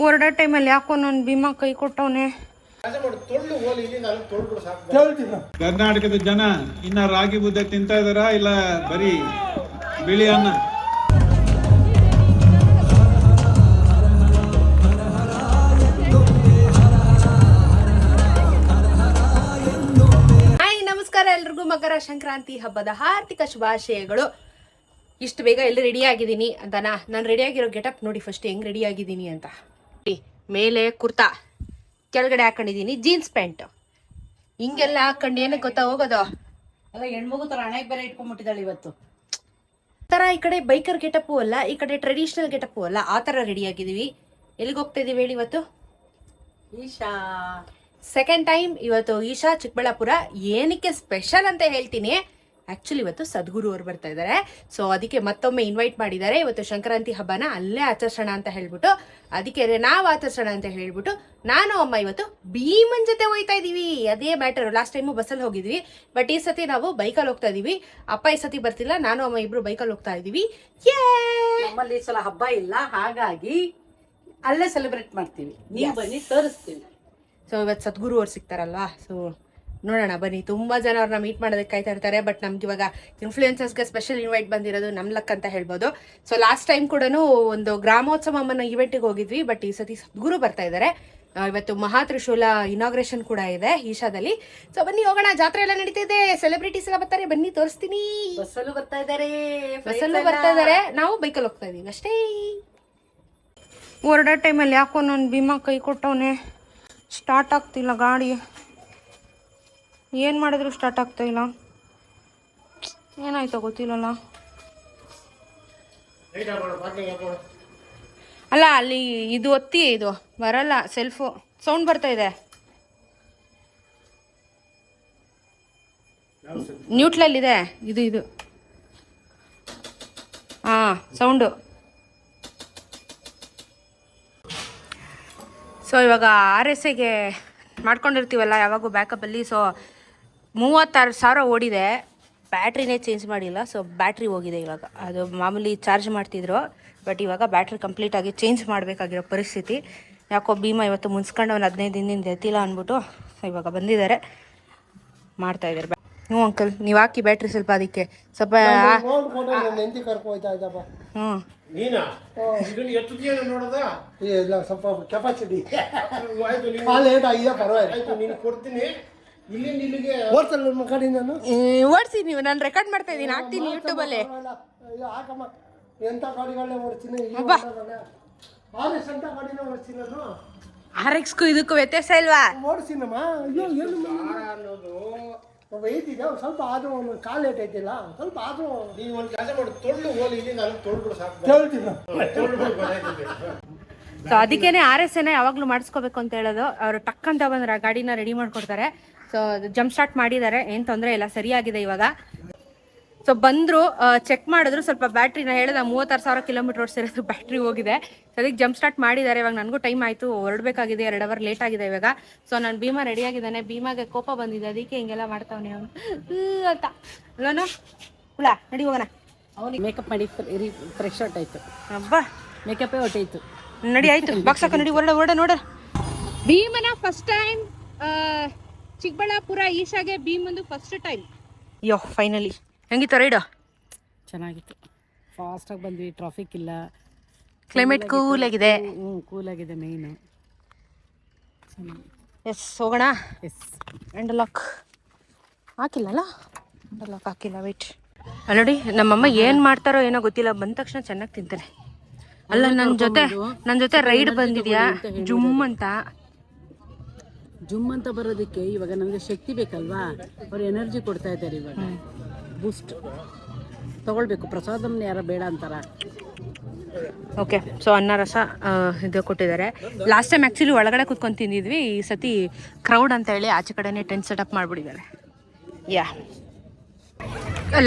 ಹೊರಡೋ ಟೈಮಲ್ಲಿ ಯಾಕೋ ನನ್ನ ಭೀಮಾ ಕೈ ಕೊಟ್ಟವನೆ. ಕರ್ನಾಟಕದ ಜನ ಇನ್ನ ರಾಗಿ ಮುದ್ದೆ ತಿಂತಾ ಇದಾರಾ ಇಲ್ಲ ಬರೀ ಬಿಳಿ ಅನ್ನ? ಹಾಯ್ ನಮಸ್ಕಾರ ಎಲ್ರಿಗೂ. ಮಕರ ಸಂಕ್ರಾಂತಿ ಹಬ್ಬದ ಹಾರ್ದಿಕ ಶುಭಾಶಯಗಳು. ಇಷ್ಟು ಬೇಗ ಎಲ್ಲಿ ರೆಡಿ ಆಗಿದ್ದೀನಿ ಅಂತನಾ? ನಾನು ರೆಡಿ ಆಗಿರೋ ಗೆಟಪ್ ನೋಡಿ ಫಸ್ಟ್ ಹೆಂಗೆ ರೆಡಿ ಆಗಿದ್ದೀನಿ ಅಂತ. ಮೇಲೆ ಕುರ್ತಾ. ಕೆಳಗಡೆ ಹಾಕೊಂಡಿದ್ದೀನಿ ಜೀನ್ಸ್ ಪ್ಯಾಂಟ್ ಹಿಂಗೆಲ್ಲ ಹಾಕೊಂಡು ಏನಕ್ಕೆ ಗೊತ್ತಾ ಹೋಗೋದು? ಅಲ್ಲ ಹೆಣ್ಮಗು ತರ ಹಣೆಗೆ ಬೇರೆ ಇಟ್ಕೊಂಡ್ಬಿಟ್ಟಿದ್ದಾಳೆ ಇವತ್ತು. ತರ ಈ ಕಡೆ ಬೈಕರ್ ಗೆಟಪ್ಪು ಅಲ್ಲ ಈ ಕಡೆ ಟ್ರೆಡಿಷನಲ್ ಗೆಟಪ್ಪು ಅಲ್ಲ ಆ ಥರ ರೆಡಿ ಆಗಿದ್ದೀವಿ. ಎಲ್ಲಿಗೆ ಹೋಗ್ತಾ ಇದೀವಿ ಹೇಳಿ ಇವತ್ತು? ಈಶಾ. ಸೆಕೆಂಡ್ ಟೈಮ್ ಇವತ್ತು ಈಶಾ ಚಿಕ್ಕಬಳ್ಳಾಪುರ. ಏನಕ್ಕೆ ಸ್ಪೆಷಲ್ ಅಂತ ಹೇಳ್ತೀನಿ. ಆಕ್ಚುಲಿ ಇವತ್ತು ಸದ್ಗುರು ಅವರು ಬರ್ತಾ ಇದ್ದಾರೆ ಸೊ ಅದಕ್ಕೆ ಮತ್ತೊಮ್ಮೆ ಇನ್ವೈಟ್ ಮಾಡಿದ್ದಾರೆ. ಇವತ್ತು ಸಂಕ್ರಾಂತಿ ಹಬ್ಬನ ಅಲ್ಲೇ ಆಚರಿಸೋಣ ಅಂತ ಹೇಳ್ಬಿಟ್ಟು ಅದಕ್ಕೆ ನಾವು ಆಚರಿಸೋಣ ಅಂತ ಹೇಳ್ಬಿಟ್ಟು ನಾನು ಅಮ್ಮ ಇವತ್ತು ಭೀಮನ್ ಜೊತೆ ಹೋಯ್ತಾ ಇದ್ದೀವಿ ಅದೇ ಮ್ಯಾಟರ್ ಲಾಸ್ಟ್ ಟೈಮು ಬಸ್ಸಲ್ಲಿ ಹೋಗಿದ್ವಿ. ಬಟ್ ಈ ಸತಿ ನಾವು ಬೈಕಲ್ಲಿ ಹೋಗ್ತಾ ಇದೀವಿ. ಅಪ್ಪ ಈ ಸತಿ ಬರ್ತಿಲ್ಲ. ನಾನು ಅಮ್ಮ ಇಬ್ರು ಬೈಕಲ್ಲಿ ಹೋಗ್ತಾ ಇದೀವಿ. ಯೇ ನಮ್ಮಲ್ಲಿ ಸಲ ಹಬ್ಬ ಇಲ್ಲ. ಹಾಗಾಗಿ ಅಲ್ಲೇ ಸೆಲೆಬ್ರೇಟ್ ಮಾಡ್ತೀವಿ. ನೀವು ಬನ್ನಿ ತೋರಿಸ್ತೀವಿ ಸೊ ಇವತ್ತು ಸದ್ಗುರು ಅವ್ರು ಸಿಗ್ತಾರಲ್ವಾ? ಸೊ ನೋಡೋಣ ಬನ್ನಿ. ತುಂಬ ಜನ ಅವ್ರನ್ನ ಮೀಟ್ ಮಾಡೋದಕ್ಕೆ ಕಾಯ್ತಾ ಇರ್ತಾರೆ ಬಟ್ ನಮ್ಗೆ ಇವಾಗ ಇನ್ಫ್ಲೂಯೆನ್ಸರ್ಸ್ಗೆ ಸ್ಪೆಷಲ್ ಇನ್ವೈಟ್ ಬಂದಿರೋದು ನಮ್ಮ ಲಕ್ ಅಂತ ಹೇಳ್ಬೋದು. ಸೊ ಲಾಸ್ಟ್ ಟೈಮ್ ಕೂಡ ಒಂದು ಗ್ರಾಮೋತ್ಸವ ಅನ್ನೋ ಇವೆಂಟಿಗೆ ಹೋಗಿದ್ವಿ ಬಟ್ ಈ ಸತಿ ಸದ್ಗುರು ಬರ್ತಾ ಇದ್ದಾರೆ ಇವತ್ತು ಇವತ್ತು ಮಹಾತ್ರಿಶೂಲ ಇನಾಗ್ರೇಷನ್ ಕೂಡ ಇದೆ ಈಶಾದಲ್ಲಿ. ಸೊ ಬನ್ನಿ ಹೋಗೋಣ. ಜಾತ್ರೆ ಎಲ್ಲ ನಡೀತಾ ಇದೆ. ಸೆಲೆಬ್ರಿಟೀಸ್ ಎಲ್ಲ ಬರ್ತಾರೆ. ಬನ್ನಿ ತೋರಿಸ್ತೀನಿ. ಬಸ್ಸಲ್ಲೂ ಬರ್ತಾ ಇದ್ದಾರೆ ಬಸ್ಸಲ್ಲೂ ಬರ್ತಾ ಇದಾರೆ. ನಾವು ಬೈಕಲ್ಲಿ ಹೋಗ್ತಾ ಇದೀವಿ ಅಷ್ಟೇ. ಹೊರಡೋ ಟೈಮಲ್ಲಿ ಯಾಕೋ ನನ್ನ ಭೀಮಾ ಕೈ ಕೊಟ್ಟವನೇ. ಸ್ಟಾರ್ಟ್ ಆಗ್ತಿಲ್ಲ ಗಾಡಿ. ಏನು ಮಾಡಿದ್ರು ಸ್ಟಾರ್ಟ್ ಆಗ್ತಾ ಇಲ್ಲ. ಏನಾಯ್ತೋ ಗೊತ್ತಿಲ್ಲಲ್ಲ. ಅಲ್ಲ, ಅಲ್ಲಿ ಇದು ಒತ್ತಿ, ಇದು ಬರಲ್ಲ ಸೆಲ್ಫು ಸೌಂಡ್ ಬರ್ತಾ ಇದೆ. ನ್ಯೂಟ್ಲಲ್ಲಿದೆ ಇದು. ಇದು ಹಾಂ ಸೌಂಡು ಸೊ ಇವಾಗ ಆರ್ ಎಸ್ ಐಗೆ ಮಾಡ್ಕೊಂಡಿರ್ತೀವಲ್ಲ ಯಾವಾಗೂ ಬ್ಯಾಕಪ್ಪಲ್ಲಿ ಸೊ ಮೂವತ್ತಾರು ಸಾವಿರ ಓಡಿದೆ. ಬ್ಯಾಟ್ರಿನೇ ಚೇಂಜ್ ಮಾಡಿಲ್ಲ ಸೊ ಬ್ಯಾಟ್ರಿ ಹೋಗಿದೆ ಇವಾಗ. ಅದು ಮಾಮೂಲಿ ಚಾರ್ಜ್ ಮಾಡ್ತಿದ್ರು ಬಟ್ ಇವಾಗ ಬ್ಯಾಟ್ರಿ ಕಂಪ್ಲೀಟಾಗಿ ಚೇಂಜ್ ಮಾಡಬೇಕಾಗಿರೋ ಪರಿಸ್ಥಿತಿ. ಯಾಕೋ ಭೀಮಾ ಇವತ್ತು ಮುನ್ಸ್ಕೊಂಡು ಒಂದು ಹದಿನೈದು ದಿನದಿಂದ ಎತ್ತಿಲ್ಲ ಅಂದ್ಬಿಟ್ಟು ಇವಾಗ ಬಂದಿದ್ದಾರೆ. ಮಾಡ್ತಾ ಇದ್ದಾರೆ ಹ್ಞೂ ಅಂಕಲ್ ನೀವು ಹಾಕಿ ಬ್ಯಾಟ್ರಿ ಸ್ವಲ್ಪ ಅದಕ್ಕೆ. ಸ್ವಲ್ಪ ಹ್ಞೂ. ಸ್ವಲ್ಪ ನಮ್ಮ ಕಡೆ ನಾನು ಓಡಿಸಿ ನೀವು ನಾನು ರೆಕಾರ್ಡ್ ಮಾಡ್ತಾ ಇದ್ದೀನಿ. ಹಾಕ್ತೀನಿ ಯೂಟ್ಯೂಬಲ್ಲಿ ಪರವಾಗಿಲ್ಲ. ಅಯ್ಯೋ, ಹಾಕಮ್ಮ. ಎಂಥ ಗಾಡಿಗಳನ್ನೇ ಓಡಿಸ್ತೀನಿ? ಆರ್ ಎಸ್ ಅಂತ ಗಾಡಿನ ಓಡಿಸ್ತೀನಿ ನಾನು ಆರ್ ಎಕ್ಸ್ಗೂ ಇದಕ್ಕೂ ವ್ಯತ್ಯಾಸ ಇಲ್ವಾ? ಓಡಿಸ್ತೀನಮ್ಮ. ಅಯ್ಯೋ ಏನು ಅನ್ನೋದು? ಒಬ್ಬ ಐತಿದೆ ಸ್ವಲ್ಪ ಆದ್ರೂ ಒಂದು ಕಾಲು ಲೇಟ್ ಐತಿಲ್ಲ ಸ್ವಲ್ಪ ಆದ್ರೂ ನೀನು ಒಂದು ಕೆಲಸ ಮಾಡು ತೊಳ್ಳು ಹೋಲಿ ಇಲ್ಲಿ ನಾನು ತೊಳ್ಬಿಡು ಸಾಕು ಕೇಳ್ತೀನಿ. ನಾನು. ತೊಳ್ಬಿಡು ಗೊತ್ತಾಯ್ತದೆ ಸೊ ಅದಕ್ಕೇನೆ ಆರ್ ಎಸ್ ಎನ ಯಾವಾಗಲೂ ಮಾಡಿಸ್ಕೋಬೇಕು ಅಂತ ಹೇಳೋದು. ಅವರು ಟಕ್ ಅಂತ ಬಂದ್ರೆ ಗಾಡಿನ ರೆಡಿ ಮಾಡ್ಕೊಡ್ತಾರೆ. ಸೊ ಜಂಪ್ ಸ್ಟಾರ್ಟ್ ಮಾಡಿದ್ದಾರೆ. ಏನು ತೊಂದರೆ ಇಲ್ಲ ಸರಿಯಾಗಿದೆ ಇವಾಗ. ಸೊ ಬಂದರು ಚೆಕ್ ಮಾಡಿದ್ರು ಸ್ವಲ್ಪ ಬ್ಯಾಟ್ರಿನ ಹೇಳಿದ ಮೂವತ್ತಾರು ಸಾವಿರ ಕಿಲೋಮೀಟರ್ ಓಡಿಸಿರೋದು ಬ್ಯಾಟ್ರಿ ಹೋಗಿದೆ. ಸೊ ಅದಕ್ಕೆ ಜಂಪ್ ಸ್ಟಾರ್ಟ್ ಮಾಡಿದ್ದಾರೆ. ಇವಾಗ ನನಗೂ ಟೈಮ್ ಆಯಿತು ಹೊರಡಬೇಕಾಗಿದೆ ಎರಡು ಅವರ್ ಲೇಟ್ ಆಗಿದೆ ಇವಾಗ. ಸೊ ನಾನು ಭೀಮಾ ರೆಡಿ ಆಗಿದ್ದಾನೆ. ಭೀಮಾಗೆ ಕೋಪ ಬಂದಿದೆ. ಅದಕ್ಕೆ ಹಿಂಗೆಲ್ಲ ಮಾಡ್ತಾವನೆ ಅವನು. ಅಂತ. ಅಲ್ಲೋನು ಹುಳ ನಡಿ ಹೋಗೋಣ. ಅವನಿಗೆ ಮೇಕಪ್ ಮಾಡಿ ಫ್ರೆಶ್ ಔಟ್ ಆಯ್ತು. ಅಬ್ಬಾ ಮೇಕಪ್ಪೇ ಹೊಟ್ಟೈತು ನಡಿ ಆಯಿತು. ಬಾಕ್ಸ್ ಹಾಕ ನಡಿ ಹೊರಡ ಹೊರಡ ನೋಡ. ಭೀಮನ ಫಸ್ಟ್ ಟೈಮ್ ಚಿಕ್ಕಬಳ್ಳಾಪುರ ಈಶಾಗೆ ಭೀಮ್ ಒಂದು ಫಸ್ಟ್ ಟೈಮ್ ಯೋ ಫೈನಲಿ ಹೆಂಗಿತ್ತು ರೈಡ ಚೆನ್ನಾಗಿತ್ತು. ಫಾಸ್ಟಾಗಿ ಬಂದ್ವಿ ಟ್ರಾಫಿಕ್ ಇಲ್ಲ. ಕ್ಲೈಮೇಟ್ ಕೂಲ್ ಆಗಿದೆ. ಹ್ಞೂ ಕೂಲ್ ಆಗಿದೆ ಮೇಯ್ನು ಎಸ್ ಹೋಗೋಣ? ಎಸ್ ಎಂಡ್ ಲಾಕ್ ಹಾಕಿಲ್ಲಲ್ಲ? ಎಂಡ್ ಲಾಕ್ ಹಾಕಿಲ್ಲ ವೆಯ್ಟ್ ಅಲ್ಲ ನೋಡಿ ನಮ್ಮಮ್ಮ ಏನು ಮಾಡ್ತಾರೋ ಏನೋ ಗೊತ್ತಿಲ್ಲ. ಬಂದ ತಕ್ಷಣ ಚೆನ್ನಾಗಿ ತಿಂತಾನೆ ಅಲ್ಲ ನನ್ನ ಜೊತೆ ನನ್ನ ಜೊತೆ ರೈಡ್ ಬಂದಿದೆಯಾ? ಜುಮ್ ಅಂತ. ಜುಮ್ ಅಂತ ಬರೋದಕ್ಕೆ ಇವಾಗ ನಮಗೆ ಶಕ್ತಿ ಬೇಕಲ್ವಾ? ಅವ್ರು ಎನರ್ಜಿ ಕೊಡ್ತಾ ಇದ್ದಾರೆ ಇವಾಗ. ಬೂಸ್ಟ್ ತಗೊಳ್ಬೇಕು. ಪ್ರಸಾದಮ್ನ ಯಾರು ಬೇಡ ಅಂತಾರ? ಓಕೆ ಸೊ ಅನ್ನ ರಸ ಇದು ಕೊಟ್ಟಿದ್ದಾರೆ. ಲಾಸ್ಟ್ ಟೈಮ್ ಆ್ಯಕ್ಚುಲಿ ಒಳಗಡೆ ಕುತ್ಕೊಂಡು ತಿಂದಿದ್ವಿ. ಈ ಸತಿ ಕ್ರೌಡ್ ಅಂತ ಹೇಳಿ ಆಚೆ ಕಡೆನೇ ಟೆಂಟ್ ಸೆಟಪ್ ಮಾಡಿಬಿಟ್ಟಿದ್ದಾರೆ. ಯಾ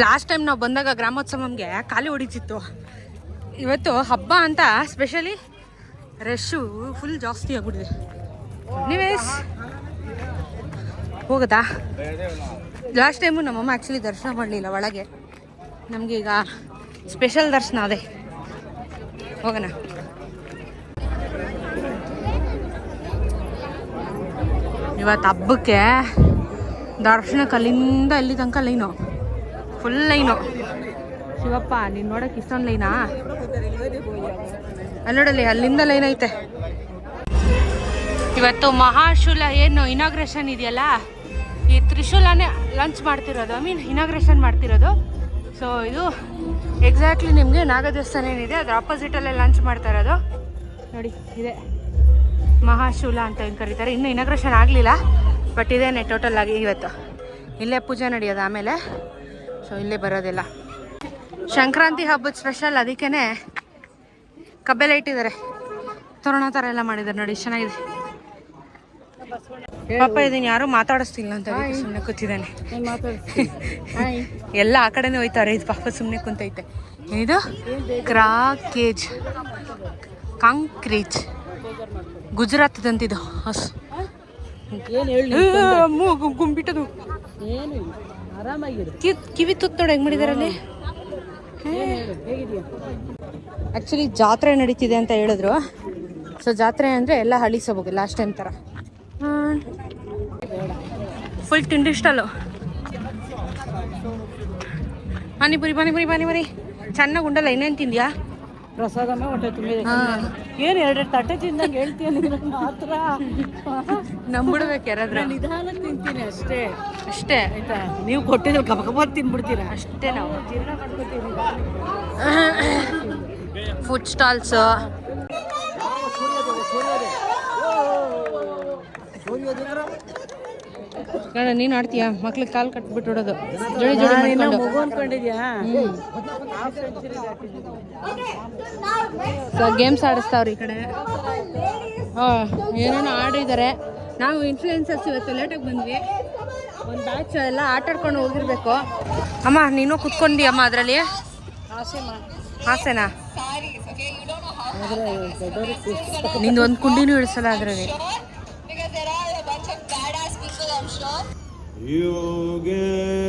ಲಾಸ್ಟ್ ಟೈಮ್ ನಾವು ಬಂದಾಗ ಗ್ರಾಮೋತ್ಸವಂಗೆ ಖಾಲಿ ಹೊಡಿತಿತ್ತು. ಇವತ್ತು ಹಬ್ಬ ಅಂತ ಸ್ಪೆಷಲಿ ರಶ್ಶು ಫುಲ್ ಜಾಸ್ತಿ ಆಗ್ಬಿಟ್ಟಿದೆ. ನೀವೇಸ್ ಹೋಗುತ್ತಾ ಲಾಸ್ಟ್ ಟೈಮು ನಮ್ಮಮ್ಮ ಆ್ಯಕ್ಚುಲಿ ದರ್ಶನ ಮಾಡಲಿಲ್ಲ ಒಳಗೆ. ನಮಗೀಗ ಸ್ಪೆಷಲ್ ದರ್ಶನ ಅದೇ. ಹೋಗೋಣ. ಇವತ್ತು ಹಬ್ಬಕ್ಕೆ ದರ್ಶನಕ್ಕೆ ಅಲ್ಲಿಂದ ಇಲ್ಲಿ ತನಕ ಲೈನು. Full line. ಶಿವಪ್ಪ, ನೀನು ನೋಡೋಕೆ ಇಷ್ಟೊಂದು ಲೈನಾ? ಅಲ್ಲಿ ನೋಡಲ್ಲಿ ಅಲ್ಲಿಂದ ಲೈನ್ ಐತೆ. ಇವತ್ತು ಮಹಾಶೂಲ ಏನು ಇನಾಗ್ರೇಷನ್ ಇದೆಯಲ್ಲ? ಈ ತ್ರಿಶೂಲನೇ ಲಂಚ್ ಮಾಡ್ತಿರೋದು ಐ ಮೀನ್ ಇನಾಗ್ರೇಷನ್ ಮಾಡ್ತಿರೋದು. ಸೊ ಇದು ಎಕ್ಸಾಕ್ಟ್ಲಿ ನಿಮಗೆ ನಾಗ ದೇವಸ್ಥಾನ ಏನಿದೆ, ಅದ್ರ ಆಪೋಸಿಟಲ್ಲೇ ಲಂಚ್ ಮಾಡ್ತಾ ಇರೋದು. ನೋಡಿ, ಇದೆ. ಮಹಾಶೂಲ ಅಂತ ಏನು ಕರೀತಾರೆ. ಇನ್ನೂ ಇನಾಗ್ರೇಷನ್ ಆಗಲಿಲ್ಲ ಬಟ್ ಇದೇನೆ ಟೋಟಲ್ ಆಗಿ ಇವತ್ತು. ಇಲ್ಲೇ ಪೂಜೆ ನಡೆಯೋದು ಆಮೇಲೆ. ಸೊ ಇಲ್ಲೇ ಬರೋದಿಲ್ಲ. ಸಂಕ್ರಾಂತಿ ಹಬ್ಬದ ಸ್ಪೆಷಲ್ ಅದಕ್ಕೇ ಕಬ್ಬೆಲ್ಲ ಇಟ್ಟಿದ್ದಾರೆ. ತೋರಣ ಥರ ಎಲ್ಲ ಮಾಡಿದ್ದಾರೆ ನೋಡಿ, ಚೆನ್ನಾಗಿದೆ. ಪಾಪ ಇದನ್ನ ಯಾರು ಮಾತಾಡಿಸ್ತಿಲ್ಲ ಅಂತ ಸುಮ್ಮನೆ ಕೂತಿದ್ದಾನೆ. ಎಲ್ಲ ಆ ಕಡೆನೇ ಹೋಯ್ತಾರೆ. ಇದು ಪಾಪ ಸುಮ್ಮನೆ ಕುಂತೈತೆ. ಇದು ಕ್ರಾಕೇಜ್. ಕಾಂಕ್ರೀಜ್ ಗುಜರಾತ್ದಂತಿದು. ಹಸ್ ಗುಂಬಿಟ್ಟದು. ಕಿವಿ ತುತ್ತು ನೋಡಿ ಹೆಂಗ್ ಮಾಡಿದಾರೆ ಅಲ್ಲಿ? ಏನು ಹೇಳು ಆ್ಯಕ್ಚುಲಿ ಜಾತ್ರೆ ನಡೀತಿದೆ ಅಂತ ಹೇಳಿದ್ರು. ಸೊ ಜಾತ್ರೆ ಅಂದರೆ ಎಲ್ಲ ಹಳ್ಳಿ ಸೊಬಗು ಲಾಸ್ಟ್ ಟೈಮ್ ಥರ ಫುಲ್ ತಿಂಡಿ ಸ್ಟಾಲು ಪಾನಿಪುರಿ ಪಾನಿಪುರಿ ಪಾನಿಪುರಿ ಚೆನ್ನಾಗಿ ಉಂಡಲ್ಲ ಇನ್ನೇನು ತಿಂದ್ಯಾ? ಪ್ರಸಾದ ಹೊಟ್ಟೆ ತುಂಬಿದೆ ಏನು ಎರಡೆರಡು ತಟ್ಟೆ ತಿಂದಂಗೆ ಹೇಳ್ತೀಯ ನೀನು? ಮಾತ್ರ. ನಂಬಿಡ್ಬೇಕು ಯಾರಾದ್ರೆ. ನಿಧಾನ ತಿಂತೀನಿ ಅಷ್ಟೇ. ಅಷ್ಟೇ? ಆಯ್ತಾ? ನೀವು ಕೊಟ್ಟಿದ್ರೆ ತಿನ್ಬಿಡ್ತೀರ ತಿನ್ಬಿಡ್ತೀರಾ? ಅಷ್ಟೇ ನಾವು. ಜೀರ್ಣ ಮಾಡ್ಕೋತೀವಿ. ಫುಡ್ ಸ್ಟಾಲ್ಸ್ ನೋಡ ನೀನು ಆಡ್ತೀಯಾ? ಮಕ್ಳಿಗೆ ಕಾಲು ಕಟ್ಬಿಟ್ಟು ಬಿಡೋದು ಜೋಡಿ ಜೋಡಿ ಮಾಡ್ಕೊಂಡು. ಸೊ ಗೇಮ್ಸ್ ಆಡಿಸ್ತಾವ್ರಿ ಈ ಕಡೆ. ಹಾಂ ಏನೇನೋ ಆಡಿದ್ದಾರೆ ನಾವು ಇನ್ಫ್ಲೂಯೆನ್ಸರ್ಸ್ ಇವತ್ತು ಲೇಟಾಗಿ ಬಂದ್ವಿ. ಒಂದು ಬ್ಯಾಚ್ ಎಲ್ಲ ಆಟಾಡ್ಕೊಂಡು ಹೋಗಿರ್ಬೇಕು. ಅಮ್ಮ ನೀನು ಕುತ್ಕೊಂಡಿ ಅಮ್ಮ ಅದರಲ್ಲಿ. ಹಾಸೆನಾ? ನಿಂದು ಒಂದು ಕುಂಡಿನೂ ಇಳಿಸಲ್ಲ ಅದರಲ್ಲಿ. योगेश्वरा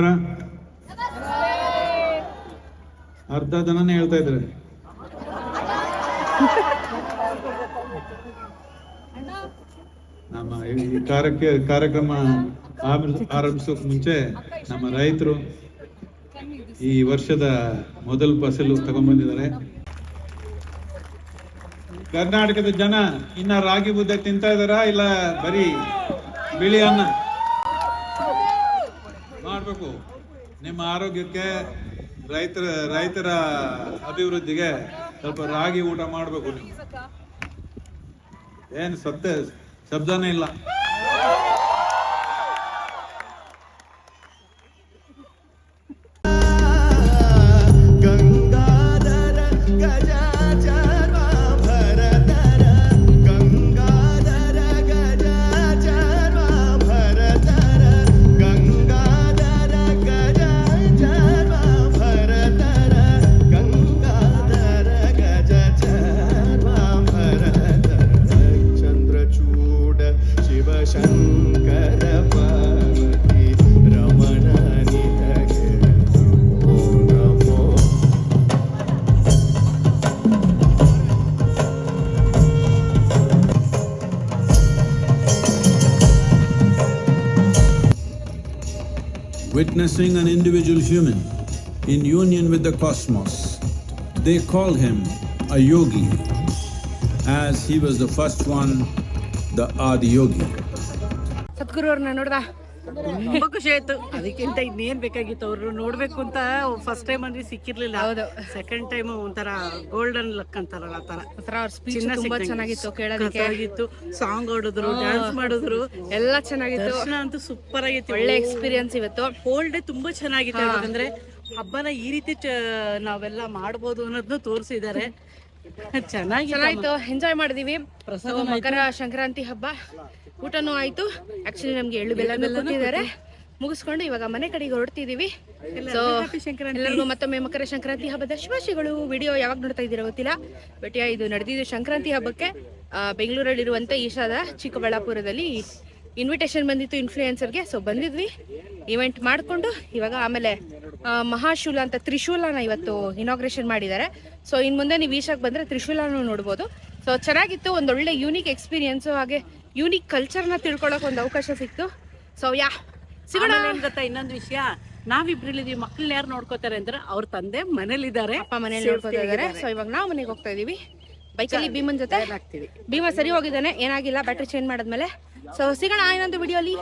ನಮಸ್ಕಾರ. ಅರ್ಧ ಜನನೇ ಹೇಳ್ತಾ ಇದ್ರೆ ನಮ್ಮ ಈ ಕಾರ್ಯಕ್ಕೆ ಕಾರ್ಯಕ್ರಮ ಆರಂಭ- ಆರಂಭಿಸೋಕ್ ಮುಂಚೆ ನಮ್ಮ ರೈತರು ಈ ವರ್ಷದ ಮೊದಲ ಫಸಲು ತಗೊಂಡ್ಬಂದಿದ್ದಾರೆ. ಕರ್ನಾಟಕದ ಜನ ಇನ್ನ ರಾಗಿ ಮುದ್ದೆ ತಿಂತಾ ಇದಾರಾ ಇಲ್ಲ ಬರೀ ಬಿಳಿ ಅನ್ನ? ಮಾಡಬೇಕು. ನಿಮ್ಮ ಆರೋಗ್ಯಕ್ಕೆ ರೈತರ ರೈತರ ಅಭಿವೃದ್ಧಿಗೆ ಸ್ವಲ್ಪ ರಾಗಿ ಊಟ ಮಾಡಬೇಕು ನೀವು. ಏನು ಸತ್ಯ, ಶಬ್ದನೇ ಇಲ್ಲ. witnessing an individual human in union with the cosmos. They call him a yogi as he was the first one, the Adi Yogi. Sadhguru ತುಂಬಾ ಖುಷಿ ಆಯ್ತು ಅದಕ್ಕಿಂತ ಇನ್ನೇನ್ ಬೇಕಾಗಿತ್ತು? ಅವ್ರು ನೋಡ್ಬೇಕು ಅಂತ ಫಸ್ಟ್ ಟೈಮ್ ಅಂದ್ರೆ ಸಿಕ್ಕಿರ್ಲಿಲ್ಲ. ಹೌದು. ಸೆಕೆಂಡ್ ಟೈಮ್ ಒಂಥರ ಗೋಲ್ಡನ್ ಲಕ್ ಅಂತಾರಲ್ಲ ಆ ತರ. ಒಂಥರ ಅವ್ರ ಸ್ಪೀಚ್ ಚಿನ್ನ ತುಂಬಾ. ಚೆನ್ನಾಗಿತ್ತು ಕೇಳೋದಕ್ಕೆ. ಸಖತ್ತಾಗಿತ್ತು ಸಾಂಗ್ ಆಡಿದ್ರು ಡ್ಯಾನ್ಸ್ ಮಾಡಿದ್ರು. ಎಲ್ಲ ಚೆನ್ನಾಗಿತ್ತು. ದರ್ಶನ ಅಂತೂ ಸೂಪರ್ ಆಗಿತ್ತು. ಒಳ್ಳೆ ಎಕ್ಸ್ಪೀರಿಯನ್ಸ್ ಇವತ್ತು. ಹೋಲ್ ಡೇ ತುಂಬಾ ಚೆನ್ನಾಗಿತ್ತು ಅಂದ್ರೆ ಹಬ್ಬನ ಈ ರೀತಿ ಚ- ನಾವೆಲ್ಲ ಮಾಡ್ಬೋದು ಅನ್ನೋದನ್ನ ತೋರಿಸಿದ್ದಾರೆ. ಚೆನ್ನಾಗಿ ಚೆನ್ನಾಗಿತ್ತು ಎಂಜಾಯ್ ಮಾಡಿದೀವಿ. ಪ್ರಸಾದ ಮಕರ ಸಂಕ್ರಾಂತಿ ಹಬ್ಬ. ಊಟನೂ ಆಯ್ತು. ಆಕ್ಚುಲಿ ನಮ್ಗೆ ಎಳ್ಳು ಬೆಲ್ಲ ಕೊಟ್ಟಿದ್ದಾರೆ. ಮುಗಿಸ್ಕೊಂಡು ಇವಾಗ ಮನೆ ಕಡೆಗೆ ಹೊರಡ್ತಿದೀವಿ. ಸೊ ಎಲ್ಲರಿಗೂ ಮತ್ತೊಮ್ಮೆ ಮಕರ ಸಂಕ್ರಾಂತಿ ಹಬ್ಬದ ಶುಭಾಶಯಗಳು. ವಿಡಿಯೋ ಯಾವಾಗ ನೋಡ್ತಾ ಇದ್ದೀರಾ ಗೊತ್ತಿಲ್ಲ. ಬಟ್ ಇದು ನಡೆದಿದ್ದು ಸಂಕ್ರಾಂತಿ ಹಬ್ಬಕ್ಕೆ ಬೆಂಗಳೂರಲ್ಲಿ ಇರುವಂತ ಈಶಾದ ಚಿಕ್ಕಬಳ್ಳಾಪುರದಲ್ಲಿ ಇನ್ವಿಟೇಷನ್ ಬಂದಿತ್ತು ಇನ್ಫ್ಲೂಯೆನ್ಸರ್ಗೆ ಸೊ ಬಂದಿದ್ವಿ. ಇವೆಂಟ್ ಮಾಡಿಕೊಂಡು ಇವಾಗ ಆಮೇಲೆ ಮಹಾಶೂಲ ಅಂತ ತ್ರಿಶೂಲನ ಇವತ್ತು ಇನಾಗ್ರೇಷನ್ ಮಾಡಿದ್ದಾರೆ. ಸೊ ಇನ್ ಮುಂದೆ ನೀವು ಈಶಾಗೆ ಬಂದರೆ ತ್ರಿಶೂಲನೂ ನೋಡ್ಬೋದು. ಸೊ ಚೆನ್ನಾಗಿತ್ತು. ಒಂದೊಳ್ಳೆ ಒಳ್ಳೆ ಯೂನಿಕ್ ಎಕ್ಸ್ಪೀರಿಯನ್ಸು ಹಾಗೆ ಯೂನಿಕ್ ಕಲ್ಚರ್ನ ತಿಳ್ಕೊಳಕ್ ಒಂದು ಅವಕಾಶ ಸಿಕ್ತು. ಸೊ ಯಾ ಸಿಗೋಣ. ಏನ್ ಗೊತ್ತಾ? ಇನ್ನೊಂದು ವಿಷಯ. ನಾವಿಬ್ರಿಲ್ಲಿದೀವಿ ಮಕ್ಕಳನ್ನ ಯಾರು ನೋಡ್ಕೋತಾರೆ ಅಂದ್ರೆ ಅವ್ರ ತಂದೆ ಮನೇಲಿದ್ದಾರೆ. ಅಪ್ಪ ಮನೇಲಿ ನೋಡ್ಕೊತಾ ಇದಾರೆ ಸೊ ಇವಾಗ ನಾವು ಮನೆಗೆ ಹೋಗ್ತಾ ಇದೀವಿ. ಬೈಕಲ್ಲಿ ಭೀಮನ್ ಜೊತೆ. ಆಗ್ತೀವಿ. ಭೀಮ ಸರಿ ಹೋಗಿದ್ದಾನೆ. ಏನಾಗಿಲ್ಲ ಬ್ಯಾಟ್ರಿ ಚೇಂಜ್ ಮಾಡಿದ್ಮೇಲೆ. ಸೊ ಸಿಗೋಣ ಇನ್ನೊಂದು ವಿಡಿಯೋಲಿ